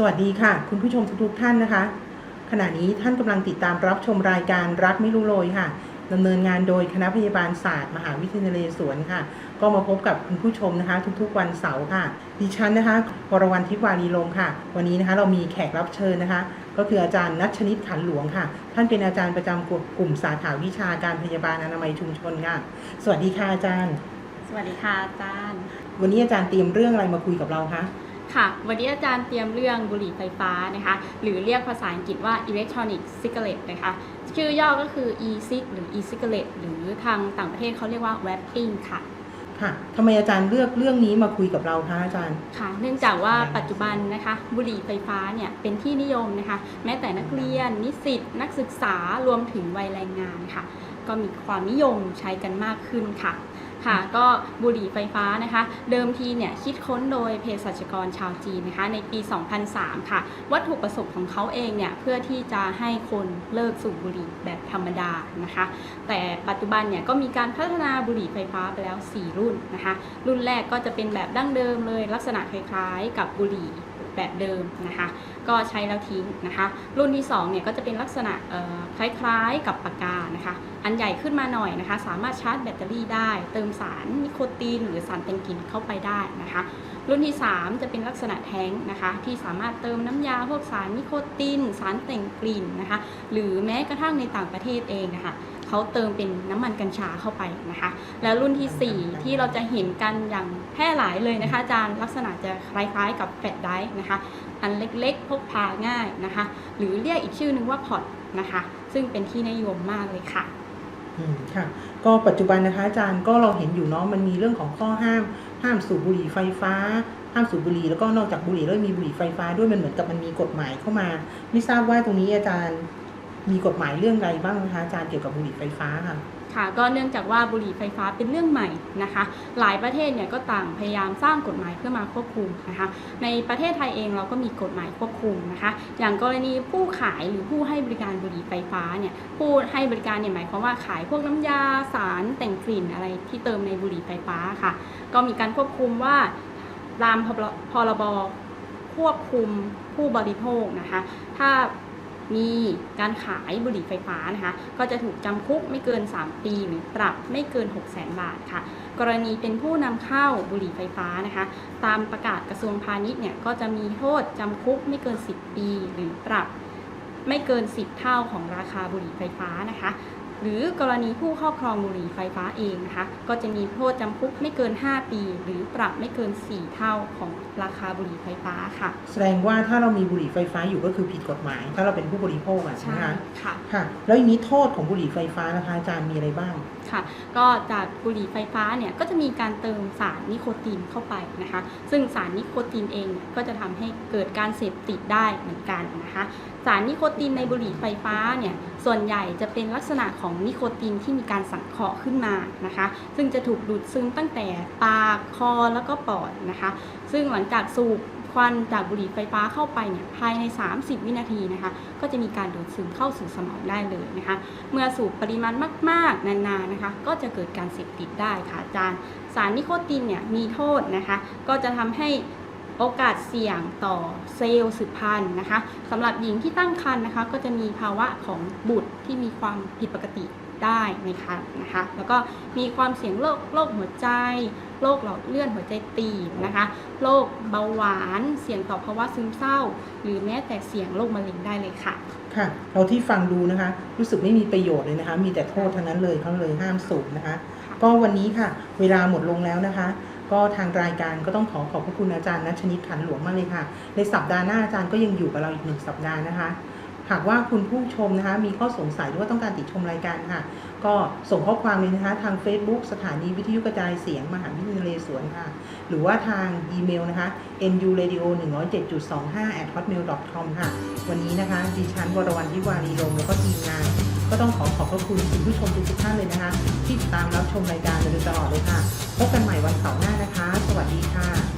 สวัสดีค่ะ คุณผู้ชมทุกๆท่านนะคะ ขณะนี้ท่านกำลังติดตามรับชมรายการรักไม่รู้โรยค่ะดำเนินงานโดยคณะพยาบาลศาสตร์ มหาวิทยาลัยนเรศวรค่ะ ก็มาพบกับคุณผู้ชมนะคะ ทุกๆ วันเสาร์ค่ะ ดิฉันนะคะวรวรรณทิพย์วารีลมค่ะ วันนี้นะคะเรามีแขกรับเชิญนะคะ ก็คืออาจารย์นัชนิตขันหลวงค่ะ ท่านเป็นอาจารย์ประจำกลุ่มสาขาวิชาการพยาบาลอนามัยชุมชนค่ะ สวัสดีค่ะอาจารย์ สวัสดีค่ะอาจารย์ วันนี้อาจารย์เตรียมเรื่องอะไรมาคุยกับเราคะ ค่ะ วันนี้อาจารย์เตรียมเรื่องบุหรี่ไฟฟ้านะคะ หรือเรียกภาษาอังกฤษว่า electronic cigarette นะคะ ชื่อย่อก็คือ e-cig หรือ e-cigarette หรือทางต่างประเทศเขาเรียกว่า vaping ค่ะ ค่ะทำไมอาจารย์เลือกเรื่องนี้มาคุยกับเราคะอาจารย์ ค่ะ เนื่องจากว่าปัจจุบันนะคะบุหรี่ไฟฟ้าเนี่ยเป็นที่นิยมนะคะ แม้แต่นักเรียน นิสิต นักศึกษารวมถึงวัยแรงงานค่ะ ก็มีความนิยมใช้กันมากขึ้นค่ะค่ะก็บุหรี่ไฟฟ้านะคะ เดิมทีเนี่ยคิดค้นโดยเภสัชกรชาวจีนนะคะ ในปี 2003 ค่ะ วัตถุประสงค์ของเขาเองเนี่ยเพื่อที่จะให้คนเลิกสูบบุหรี่แบบธรรมดานะคะ แต่ปัจจุบันเนี่ยก็มีการพัฒนาบุหรี่ไฟฟ้าไปแล้ว 4 รุ่นนะคะ รุ่นแรกก็จะเป็นแบบดั้งเดิมเลยลักษณะคล้ายๆ กับบุหรี่ แบบเดิมนะคะ ก็ใช้แล้วทิ้งนะคะ รุ่นที่2เนี่ยก็จะเป็นลักษณะคล้ายๆกับปากกานะคะ อันใหญ่ขึ้นมาหน่อยนะคะ สามารถชาร์จแบตเตอรี่ได้ เติมสารนิโคตินหรือสารแต่งกลิ่นเข้าไปได้นะคะ รุ่นที่ 3 จะเป็นลักษณะแท้งนะคะ ที่สามารถเติมน้ำยาพวกสารนิโคติน สารแต่งกลิ่นนะคะ หรือแม้กระทั่งในต่างประเทศเองนะคะ เขาเติมเป็นน้ำมันกัญชาเข้าไปนะคะ แล้วรุ่นทีสี่ 4 ที่เราจะเห็นกันอย่างแพร่หลายเลยนะคะอาจารย์ลักษณะจะคล้ายๆกับแฟลชไดร์นะคะ อันเล็กๆ พกพาง่ายนะคะ หรือเรียกอีกชื่อหนึงว่าพอตนะคะ ซึ่งเป็นที่นิยมมากเลยค่ะอืมค่ะก็ปัจจุบันนะคะอาจารย์ก็เราเห็นอยู่เนาะมันมีเรื่องของข้อห้าม ห้ามสูบบุหรี่ไฟฟ้า ห้ามสูบบุหรี่แล้วก็นอกจากบุหรี่แล้วมีบุหรี่ไฟฟ้าด้วยมันเหมือนกับมันมีกฎหมายเข้ามา ไม่ทราบว่าตรงนี้อาจารย์ มีกฎหมายเรื่องอะไรบ้างนะคะอาจารย์เกี่ยวกับบุหรี่ไฟฟ้าค่ะ ค่ะก็เนื่องจากว่าบุหรี่ไฟฟ้าเป็นเรื่องใหม่นะคะ หลายประเทศเนี่ยก็ต่างพยายามสร้างกฎหมายเพื่อมาควบคุมนะคะ ในประเทศไทยเองเราก็มีกฎหมายควบคุมนะคะ อย่างกรณีผู้ขายหรือผู้ให้บริการบุหรี่ไฟฟ้าเนี่ยผู้ให้บริการเนี่ยหมายความว่าขายพวกน้ำยาสารแต่งกลิ่นอะไรที่เติมในบุหรี่ไฟฟ้าค่ะ ก็มีการควบคุมว่าตามพรบควบคุมผู้บริโภคนะคะ ถ้า มีการขายบุหรี่ไฟฟ้านะคะ ก็จะถูกจำคุกไม่เกิน 3 ปีหรือปรับไม่เกิน6 0 0 0 0 0 บาทค่ะ กรณีเป็นผู้นำเข้าบุหรี่ไฟฟ้านะคะ ตามประกาศกระทรวงพาณิชย์เนี่ยก็จะมีโทษจำคุกไม่เกิน 10 ปี หรือปรับไม่เกิน 10 เท่าของราคาบุหรี่ไฟฟ้านะคะ หรือกรณีผู้ครอบครองบุหรี่ไฟฟ้าเองนะคะ ก็จะมีโทษจำคุกไม่เกิน 5 ปี หรือปรับไม่เกิน 4 เท่าของราคาบุหรี่ไฟฟ้าค่ะ แสดงว่าถ้าเรามีบุหรี่ไฟฟ้าอยู่ก็คือผิดกฎหมาย ถ้าเราเป็นผู้บริโภคอะใช่ไหมใช่คะค่ะ ค่ะ แล้วอย่างนี้โทษของบุหรี่ไฟฟ้านะคะอาจารย์มีอะไรบ้าง ค่ะ ก็จากบุหรี่ไฟฟ้าเนี่ยก็จะมีการเติมสารนิโคตินเข้าไปนะคะ ซึ่งสารนิโคตินเองก็จะทำให้เกิดการเสพติดได้เหมือนกันนะคะ สารนิโคตินในบุหรี่ไฟฟ้าเนี่ยส่วนใหญ่จะเป็นลักษณะของนิโคตินที่มีการสังเคราะห์ขึ้นมานะคะ ซึ่งจะถูกดูดซึมตั้งแต่ปากคอแล้วก็ปอดนะคะ ซึ่งหลังจากสูบ ควันจากบุหรี่ไฟฟ้าเข้าไปเนี่ยภายใน 30 วินาทีนะคะก็จะมีการดูดซึมเข้าสู่สมองได้เลยนะคะ เมื่อสูบปริมาณมาก ๆ นานๆนะคะ ก็จะเกิดการเสพติดได้ค่ะอาจารย์ สารนิโคตินเนี่ยมีโทษนะคะ ก็จะทำให้โอกาสเสี่ยงต่อเซลล์สืบพันธุ์นะคะสำหรับหญิงที่ตั้งครรภ์นะคะ ก็จะมีภาวะของบุตรที่มีความผิดปกติ ได้ในครรภ์นะคะ แล้วก็มีความเสี่ยงโรคโรคหัวใจ โรคหลอดเลือดหัวใจตีบนะคะ โรคเบาหวาน เสี่ยงต่อภาวะซึมเศร้า หรือแม้แต่เสี่ยงโรคมะเร็งได้เลยค่ะ ค่ะ เราที่ฟังดูนะคะ รู้สึกไม่มีประโยชน์เลยนะคะ มีแต่โทษทั้งนั้นเลยเขาเลยห้ามสูบนะคะ ก็วันนี้ค่ะ เวลาหมดลงแล้วนะคะก็ทางรายการก็ต้องขอขอบพระคุณอาจารย์นัชนิดขันหลวงมากเลยค่ะ ในสัปดาห์หน้าอาจารย์ก็ยังอยู่กับเราอีกหนึ่งสัปดาห์นะคะ หากว่าคุณผู้ชมนะคะมีข้อสงสัยหรือว่าต้องการติดชมรายการค่ะ ก็ส่งข้อความเลยนะคะทาง Facebook สถานีวิทยุกระจายเสียงมหาวิทยาลัยนเรศวรค่ะ หรือว่าทางอีเมลนะคะ nuradio 107.25 at hotmail com ค่ะ วันนี้นะคะดิฉันวรวรรณทิวารีลมแล้วก็ทีมงาน ก็ต้องขอขอบพระคุณคุณผู้ชมทุกท่านเลยนะคะ ที่ติดตามรับชมรายการมาโดยตลอดเลยค่ะ พบกันใหม่วันเสาร์หน้านะคะ สวัสดีค่ะ